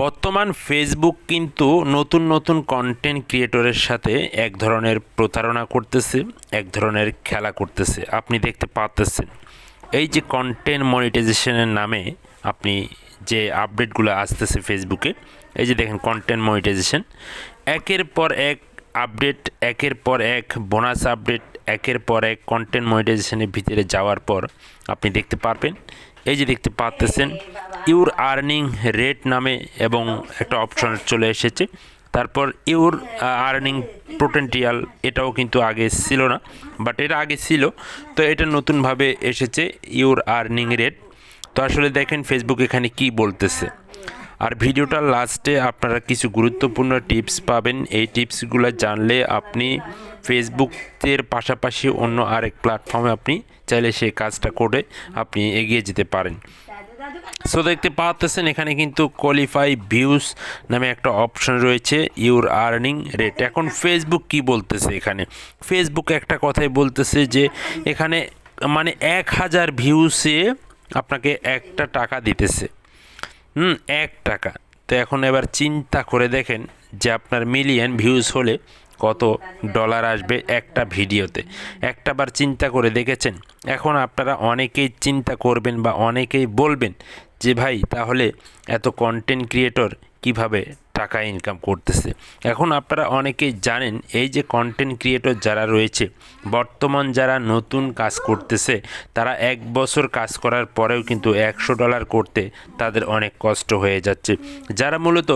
বর্তমান ফেসবুক কিন্তু নতুন নতুন কন্টেন্ট ক্রিয়েটরের সাথে এক ধরনের প্রতারণা করতেছে, এক ধরনের খেলা করতেছে। আপনি দেখতে পাচ্তেছেন এই যে কন্টেন্ট মনিটাইজেশনের নামে আপনি যে আপডেটগুলো আসতেছে ফেসবুকে এই যে দেখেন কন্টেন্ট মনিটাইজেশন একের পর এক আপডেট একের পর এক বোনাস আপডেট একের পর এক কন্টেন্ট মনিটাইজেশনের ভিতরে যাওয়ার পর আপনি দেখতে পারবেন। এই যে দেখতে পাচ্তেছেন ইউর আর্নিং রেট নামে এবং একটা অপশন চলে এসেছে। তারপর ইউর আর্নিং পোটেন্টিয়াল এটাও কিন্তু আগে ছিল না বাট এটা আগে ছিল। তো এটা নতুনভাবে এসেছে ইউর আর্নিং রেট তো আসলে দেখেন ফেসবুক এখানে কি বলতেছে। আর ভিডিওটার লাস্টে আপনারা কিছু গুরুত্বপূর্ণ টিপস পাবেন। এই টিপসগুলো জানলে আপনি ফেসবুকের পাশাপাশি অন্য আরেক প্ল্যাটফর্মে আপনি চাইলে সেই কাজটা করে আপনি এগিয়ে যেতে পারেন। সো দেখতে পাচ্ছেন এখানে কিন্তু কোয়ালিফাই ভিউজ নামে একটা অপশন রয়েছে ইউর আর্নিং রেট এখন ফেসবুক কি বলতেছে এখানে? ফেসবুক একটা কথাই বলতেছে যে এখানে মানে এক হাজার ভিউসে আপনাকে একটা টাকা দিতেছে। হুম, এক টাকা। তো এখন এবার চিন্তা করে দেখেন যে আপনার মিলিয়ন ভিউজ হলে কত ডলার আসবে একটা ভিডিওতে। একটা বার চিন্তা করে দেখেছেন? এখন আপনারা অনেকেই চিন্তা করবেন বা অনেকেই বলবেন যে, ভাই, তাহলে এত কন্টেন্ট ক্রিয়েটর কীভাবে টাকা ইনকাম করতেছে। এখন আপনারা অনেকেই জানেন, এই যে কন্টেন্ট ক্রিয়েটর যারা রয়েছে, বর্তমান যারা নতুন কাজ করতেছে, তারা এক বছর কাজ করার পরেও কিন্তু একশো ডলার করতে তাদের অনেক কষ্ট হয়ে যাচ্ছে। যারা মূলত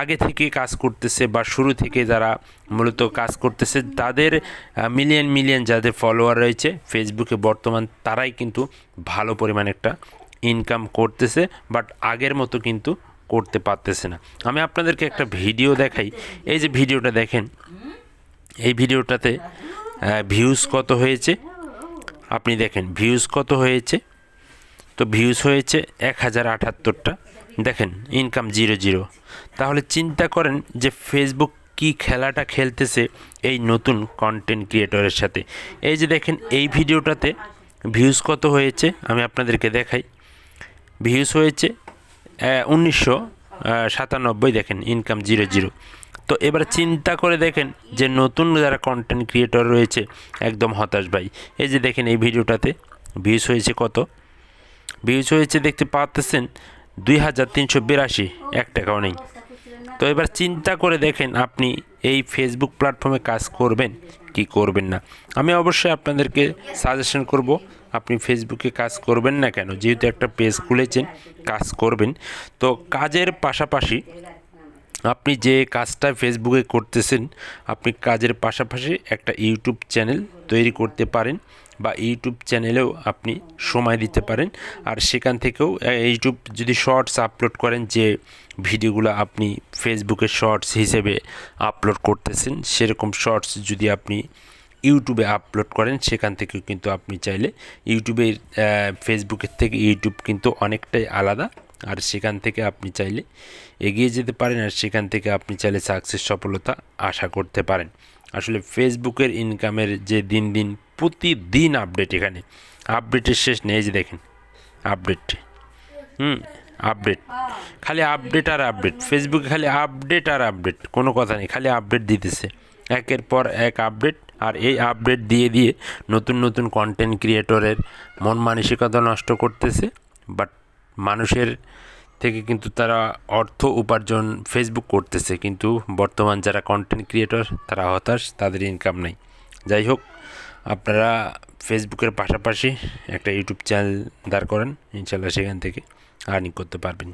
আগে থেকে কাজ করতেছে বা শুরু থেকে যারা মূলত কাজ করতেছে, তাদের মিলিয়ন মিলিয়ন যাদের ফলোয়ার রয়েছে ফেসবুকে বর্তমান তারাই কিন্তু ভালো পরিমাণ একটা ইনকাম করতেছে বাট আগের মতো কিন্তু করতে পারতেছে না। আমি আপনাদেরকে একটা ভিডিও দেখাই। এই যে ভিডিওটা দেখেন। এই ভিডিওটাতে ভিউজ কত হয়েছে? আপনি দেখেন ভিউজ কত হয়েছে? তো ভিউজ হয়েছে এক হাজার আটাত্তরটা। দেখেন ইনকাম জিরো জিরো তাহলে চিন্তা করেন যে ফেসবুক কি খেলাটা খেলতেছে এই নতুন কন্টেন্ট ক্রিয়েটরের সাথে। এই যে দেখেন, এই ভিডিওটাতে ভিউজ কত হয়েছে? আমি আপনাদেরকে দেখাই। ভিউজ হয়েছে উনিশশো সাতানব্বই দেখেন ইনকাম জিরো জিরো তো এবার চিন্তা করে দেখেন যে নতুন যারা কন্টেন্ট ক্রিয়েটর রয়েছে, একদম হতাশ ভাই। এই যে দেখেন এই ভিডিওটাতে ভিউজ হয়েছে কত? ভিউজ হয়েছে দেখতে পাচ্ছেন দুই হাজার তিনশো বিরাশি, এক টাকাও নেই। তো এবার চিন্তা করে দেখেন আপনি এই ফেসবুক প্ল্যাটফর্মে কাজ করবেন কি করবেন না। আমি অবশ্যই আপনাদেরকে সাজেশন করব, আপনি ফেসবুকে কাজ করবেন না কেন? যেহেতু একটা পেজ খুলেছেন, কাজ করবেন। তো কাজের পাশাপাশি আপনি যে কাজটা ফেসবুকে করতেছেন, আপনি কাজের পাশাপাশি একটা ইউটিউব চ্যানেল তৈরি করতে পারেন। বা ইউটিউব চ্যানেলেও আপনি সময় দিতে পারেন। আর সেখান থেকেও ইউটিউব যদি শর্টস আপলোড করেন, যে ভিডিওগুলো আপনি ফেসবুকে শর্টস হিসেবে আপলোড করতেছেন, সেরকম শর্টস যদি আপনি ইউটিউবে আপলোড করেন, সেখান থেকেও কিন্তু আপনি চাইলে ইউটিউবের ফেসবুকের থেকে ইউটিউব কিন্তু অনেকটাই আলাদা। আর সেখান থেকে আপনি চাইলে এগিয়ে যেতে পারেন, আর সেখান থেকে আপনি চাইলে সাকসেস সফলতা আশা করতে পারেন। আসলে ফেসবুকের ইনকামের যে দিন দিন প্রতিদিন আপডেট এখানে। আপডেটের শেষ নেই যে দেখেন আপডেট হুম আপডেট খালি আপডেট আর আপডেট ফেসবুকে খালি আপডেট আর আপডেট কোনো কথা নেই, খালি আপডেট দিতেছে। একের পর এক আপডেট আর এই আপডেট দিয়ে দিয়ে নতুন নতুন কন্টেন্ট ক্রিয়েটরের মন মানসিকতা নষ্ট করতেছে বাট মানুষের থেকে কিন্তু তারা অর্থ উপার্জন ফেসবুক করতেছে, কিন্তু বর্তমান যারা কন্টেন্ট ক্রিয়েটর তারা হতাশ, তাদের ইনকাম নেই। যাই হোক, আপনারা ফেসবুকের পাশাপাশি একটা ইউটিউব চ্যানেল দাঁড় করেন, ইনশাল্লাহ সেখান থেকে আর্নিং করতে পারবেন।